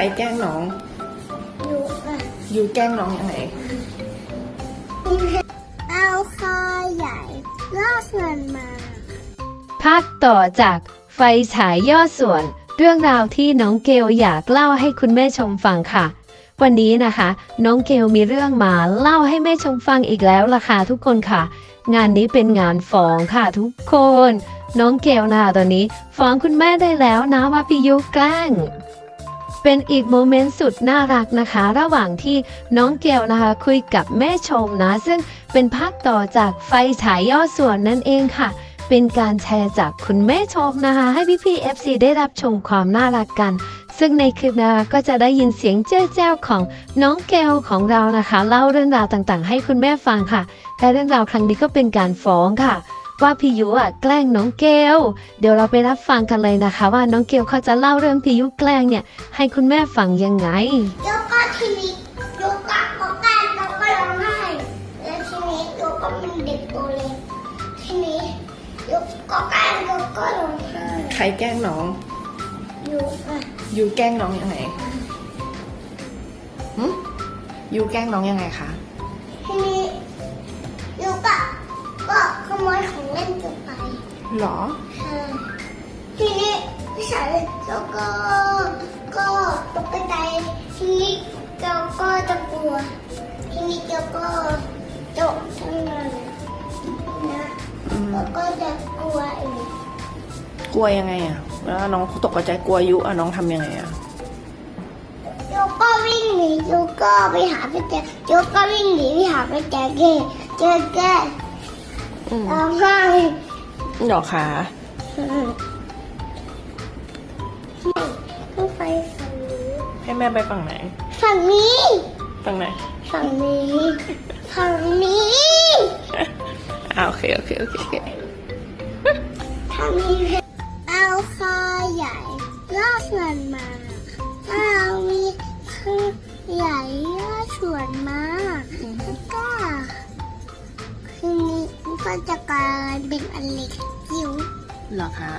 รแกล้งน้อง อยู่อะยูแกล้งน้องยังไง เอาคาใหญ่ล่อเงินมาภาคต่อจากไฟฉายย่อส่วน เรื่องราวที่น้องเกลอยากเล่าให้คุณแม่ชมฟังค่ะ วันนี้นะคะ น้องเกลมีเรื่องมาเล่าให้แม่ชมฟังอีกแล้วล่ะค่ะทุกคนค่ะ งานนี้เป็นงานฟ้องค่ะทุกคน น้องเกลนะคะตอนนี้ฟ้องคุณแม่ได้แล้วนะว่าพี่ยุแกล้ง เป็นอีกโมเมนต์สุดน่ารักนะคะ ระหว่างที่น้องเกลนะคะคุยกับแม่ชมนะ ซึ่งเป็นภาคต่อจากไฟฉายย่อส่วนนั่นเองค่ะ เป็นการแชร์จากคุณแม่ชมนะคะ ให้พี่พี่ FC ได้รับชมความน่ารักกัน ซึ่งในคลิปนะคะก็จะได้ยินเสียงเจ้าเจ้าของน้องเกลของเรานะคะ เล่าเรื่องราวต่างๆ ให้คุณแม่ฟังค่ะและเรื่องราวครั้งนี้ก็เป็นการฟ้องค่ะ ว่าพี่ยุอะแกล้งน้องเกลเดี๋ยวเราไปรับฟังกันเลยนะคะ ว่าน้องเกลเขาจะเล่าเรื่องพี่ยุแกล้งเนี่ย ให้คุณแม่ฟังยังไง ยกก็ทีนี้ยกก็ก็การยกก็ร้องไห้แล้วทีนี้ยกก็เป็นเด็กตัวเล็กทีนี้ยกก็การยกก็ร้องไห้ใครแกล้งน้องอยู่อะยูแกล้งน้องยังไงหึยูแกล้งน้องยังไงคะทีนี้ยกก็ก็ข โมยของเล่นเก็บไปหรอค่ะทีนี้พี่ชายแล้วก็ก็ตกใจทีนี้เจ้าก็จะกลัวทีนี้เจ้าก็จบทั้งนั้นนะอืมแล้วก็จะกลัวอีกกลัวยังไงอะแล้วน้องตกใจกลัวยุอะน้องทำยังไงอะโยก็วิ่งหนีโยก็ไปหาพี่แจโยก็วิ่งหนีไปหาพี่แจเก้เจอแก้อืม ร้องไห้หรอคะก็ไปฝั่งนี้ให้แม่ไปฝั่งไหน ฝั่งนี้ฝั่งไหน ฝั่งนี้ ฝั่งนี้อ่าโอเคโอเคโอเคโอเคทำนี้เอาคาใหญ่ล่อเงิน จะกลายเป็นอันเล็กจิ๋วหรอคะ